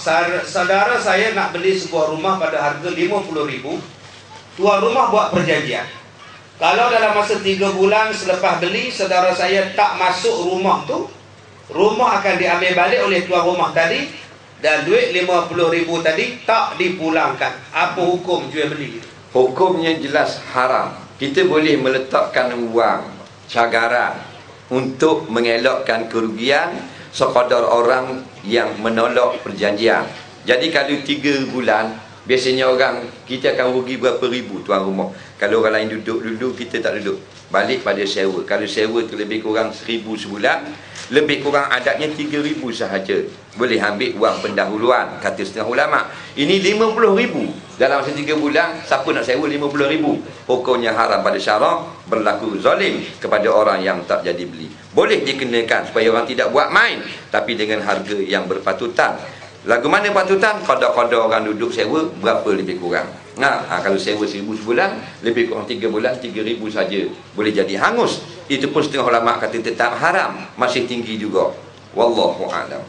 Saudara saya nak beli sebuah rumah pada harga RM50,000 Tuan rumah buat perjanjian. Kalau dalam masa 3 bulan selepas beli Saudara saya tak masuk rumah tu Rumah akan diambil balik oleh tuan rumah tadi Dan duit RM50,000 tadi tak dipulangkan. Apa hukum jual beli? Hukumnya jelas haram. Kita boleh meletakkan wang Cagaran Untuk mengelakkan kerugian sekadar orang yang menolak perjanjian. Jadi kalau tiga bulan, biasanya orang kita akan rugi berapa ribu tuan rumah. Kalau orang lain duduk-duduk, kita tak duduk. Balik pada sewa. Kalau sewa tu lebih kurang seribu sebulan, lebih kurang adatnya tiga ribu sahaja. Boleh ambil wang pendahuluan, kata setengah ulama. Ini lima puluh ribu. Dalam masa tiga bulan, siapa nak sewa lima puluh ribu? Hukumnya haram pada syarak, berlaku zalim kepada orang yang tak jadi beli. Boleh dikenakan supaya orang tidak buat main. Tapi dengan harga yang berpatutan. Lagu mana patutan? Kada-kada orang duduk sewa berapa lebih kurang. Nah, ha, kalau sewa seribu sebulan, lebih kurang tiga bulan, tiga ribu saja. Boleh jadi hangus. Itu pun setengah ulama kata tetap haram. Masih tinggi juga. Wallahu a'lam.